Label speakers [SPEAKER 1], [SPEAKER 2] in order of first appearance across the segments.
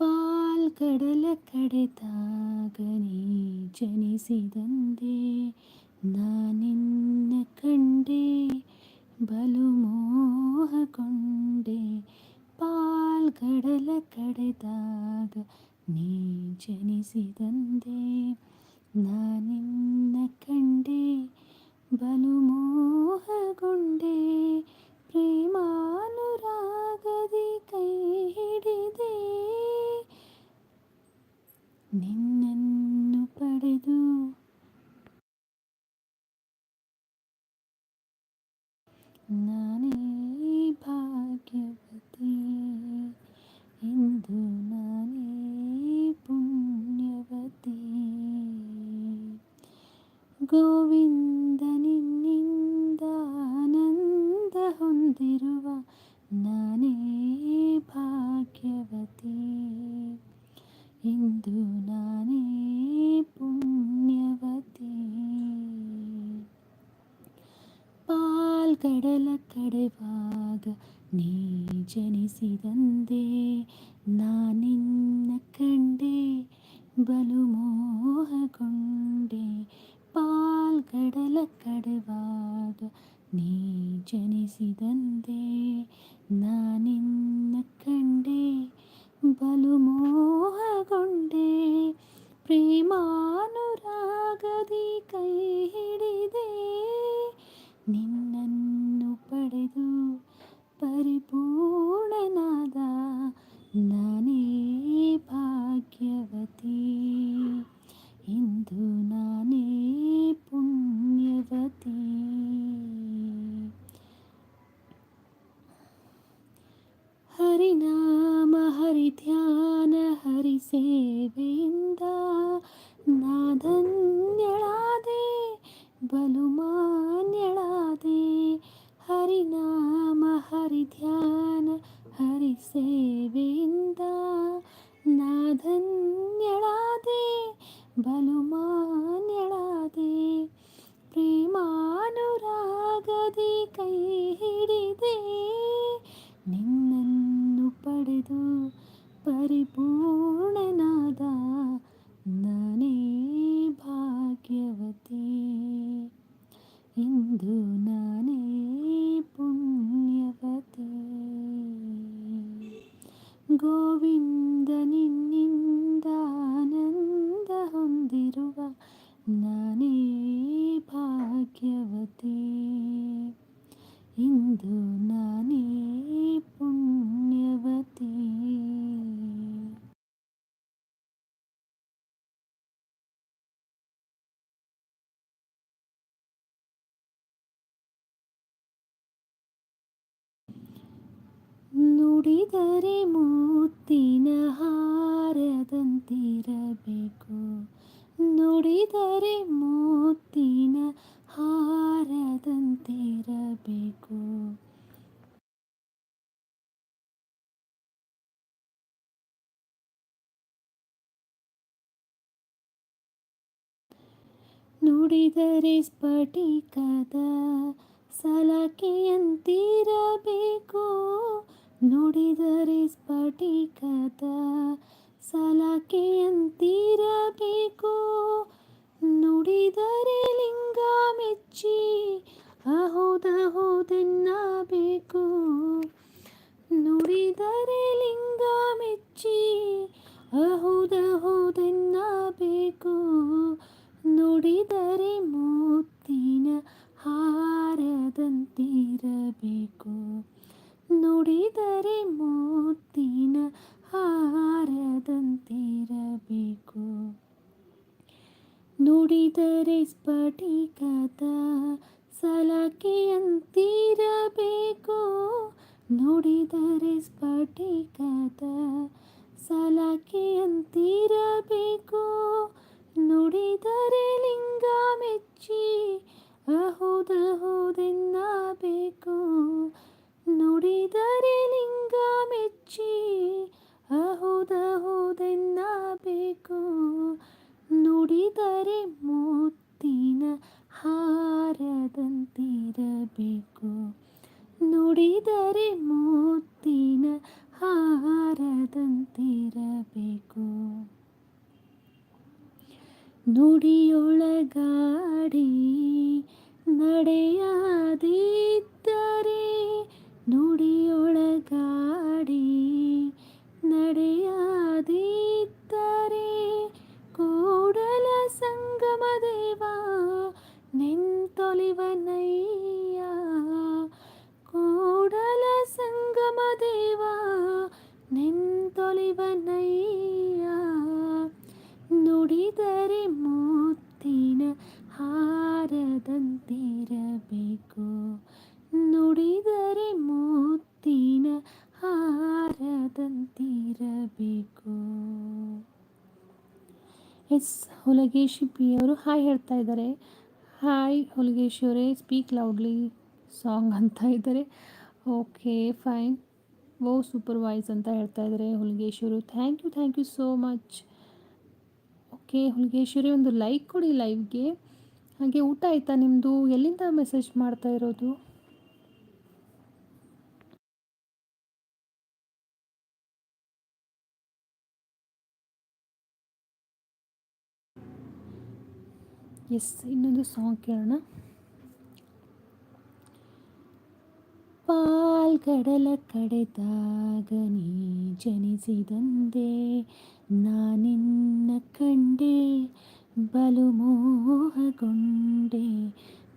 [SPEAKER 1] ಪಾಲ್ಗಡಲ ಕಡೆದಾಗ ನೀ ಜನಿಸಿದಂದೆ ನಾನಿನ್ನ ಕಂಡೆ ಬಲು ಮೋಹಗೊಂಡೆ ಪಾಲ್ಗಡಲ ಕಡೆದಾಗ ನೀ ಜನಿಸಿದಂದೆ ನಾನಿನ್ನ ಕಂಡೆ ಬಲು ಮೋಹಗೊಂಡೆ ಪ್ರೇಮಾನುರಾಗದಿ ಕೈ ಹಿಡಿದೆ. ನಿನ್ನನ್ನು ಪಡೆದು ನಾನೇ ಭಾಗ್ಯವತಿ ಇಂದು ನಾನೇ ಪುಣ್ಯವತಿ ಪಾಲ್ಗಡಲ ಕಡೆವಾಗ ನೀ ಜನಿಸಿದಂದೆ ನಾನಿನ್ನ ಕಂಡೆ ಬಲು ಮೋಹಗೊಂಡೆ ಪಾಲ್ಗಡಲ ಕಡೆವಾಗ ನೀ ಜನಿಸಿದಂದೆ ನಾನಿನ್ನ ಕಂಡೆ ಬಲು ಮೋಹಗೊಂಡೆ ಪ್ರೇಮಾನುರಾಗದಿ ಕೈ ಹಿಡಿದೆ ನಿನ್ನನ್ನು ಪಡೆದು ಹರಿಸೇವೆಯಿಂದ ನಾಧನ್ಯಳಾದೆ ಬಲುಮಾನ್ಯಳಾದೆ ಪ್ರೇಮಾನುರಾಗದಿ ಕೈ ಹಿಡಿದೆ. ನಿನ್ನನ್ನು ಪಡೆದು ಪರಿಪೂರ್ಣನಾದ ನಾನೇ ಭಾಗ್ಯವತಿ. ಇಂದು ಇಂದು ನಾನೇ ಪುಣ್ಯವತಿ ನುಡಿದರೆ ಮುತ್ತಿನ ಹಾರದಂತಿರಬೇಕು ನುಡಿದರೆ ಸ್ಫಟಿಕದ ಸಲಾಕೆಯಂತಿರಬೇಕು. ನುಡಿದರೆ ಸ್ಫಟಿಕದ ಸಲಾಕೆಯಂತಿರಬೇಕು. ನುಡಿದರೆ ಲಿಂಗ ಮೆಚ್ಚಿ ನುಡಿದರೆ ಸ್ಫಟಿಕದ ಸಲಕೆಯಂತಿರಬೇಕು ನುಡಿದರೆ ಸ್ಫಟಿಕದ ಹಾರದಂತಿರಬೇಕು ನುಡಿದರೆ ಮೂತಿನ ಹಾರದಂತಿರಬೇಕು. ನುಡಿಯೊಳಗಾಡಿ ನಡೆಯಾದಿದ್ದರೆ ನುಡಿಯೊಳಗಾಡಿ ಹುಲಗೇಶಿ ಪಿ ಅವರು ಹಾಯ್ ಹೇಳ್ತಾ ಇದ್ದಾರೆ. ಹಾಯ್ ಹುಲಗೇಶಿ ಅವರೇ ಸ್ಪೀಕ್ ಲೌಡ್ಲಿ ಸಾಂಗ್ ಅಂತ ಇದ್ದಾರೆ. ಓಕೆ ಫೈನ್ ವೋ ಸೂಪರ್ವೈಸ್ ಅಂತ ಹೇಳ್ತಾ ಇದ್ದಾರೆ ಹುಲಗೇಶ್ವರು thank you thank you so much okay Hulageshwari ಒಂದು ಲೈಕ್ ಕೊಡಿ ಲೈವ್ಗೆ ಹಾಗೆ ಊಟ ಆಯಿತಾ ನಿಮ್ಮದು ಎಲ್ಲಿಂದ ಮೆಸೇಜ್ ಮಾಡ್ತಾ ಇರೋದು? ಎಸ್, ಇನ್ನೊಂದು ಸಾಂಗ್ ಕೇಳೋಣ. ಪಾಲ್ಗಡಲ ಕಡೆದಾಗ ನೀ ಜನಿಸಿದಂದೆ ನಾನಿನ್ನ ಕಂಡೆ ಬಲು ಮೋಹಗೊಂಡೆ.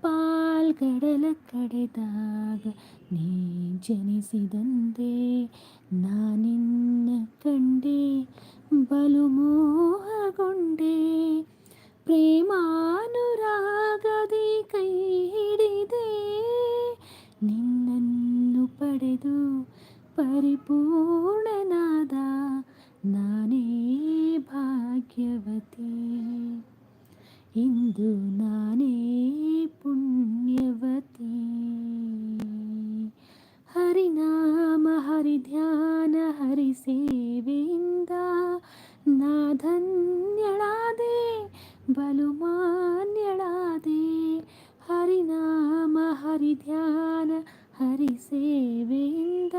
[SPEAKER 1] ಪಾಲ್ಗಡಲ ಕಡೆದಾಗ ನೀ ಜನಿಸಿದಂದೆ ನಾನಿನ್ನ ಕಂಡೆ ಬಲು ಮೋಹಗೊಂಡೆ. ಪ್ರೇಮಾನುರಾಗದಿ ಕೈ ಹಿಡಿದೆ. ನಿನ್ನನ್ನು ಪಡೆದು ಪರಿಪೂರ್ಣನಾದ ನಾನೇ ಭಾಗ್ಯವತಿ. ಇಂದು ನಾನೇ ಪುಣ್ಯವತಿ. ಹರಿನಾಮ ಹರಿಧ್ಯಾನ ಹರಿ ಸೇವೆಯಿಂದ ನಾ ಧನ್ಯಳಾದೆ ಬಲು ಮಾನ್ಯಳಾದೆ ಹರಿನಾಮ ಹರಿಧ್ಯಾನ ಹರಿ ಸೇವೆಯಿಂದ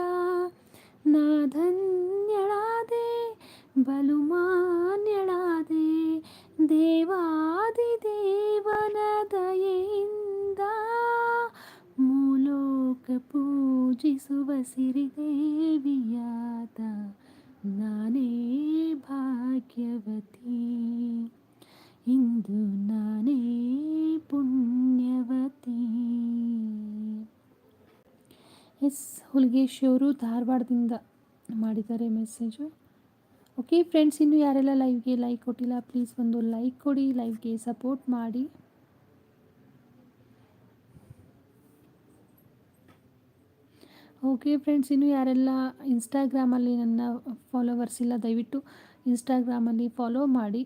[SPEAKER 1] ನಾ ಧನ್ಯಳಾದೆ ಬಲು ಮಾನ್ಯಳಾದೆ ದೇವಾದಿ ದೇವನ ದಯೆಯಿಂದ ಮೂಲೋಕ ಪೂಜಿಸುವ ಸಿರಿದೇವಿಯಾದ ನಾನೇ ಭಾಗ್ಯವತಿ ಇಂದು ನಾನೇ ಪುಣ್ಯವತಿ. ಎಸ್ ಹುಲ್ಗೇಶ್ ಅವರು ಧಾರವಾಡದಿಂದ ಮಾಡಿದ್ದಾರೆ ಮೆಸೇಜು ಓಕೆ ಫ್ರೆಂಡ್ಸ್ ಇನ್ನು ಯಾರೆಲ್ಲ ಲೈವ್ಗೆ ಲೈಕ್ ಕೊಟ್ಟಿಲ್ಲ ಪ್ಲೀಸ್ ಒಂದು ಲೈಕ್ ಕೊಡಿ ಲೈವ್ಗೆ ಸಪೋರ್ಟ್ ಮಾಡಿ. ಓಕೆ ಫ್ರೆಂಡ್ಸ್ ಇನ್ನು ಯಾರೆಲ್ಲ ಇನ್ಸ್ಟಾಗ್ರಾಮಲ್ಲಿ ನನ್ನ ಫಾಲೋವರ್ಸ್ ಇಲ್ಲ, ದಯವಿಟ್ಟು ಇನ್ಸ್ಟಾಗ್ರಾಮಲ್ಲಿ ಫಾಲೋ ಮಾಡಿ.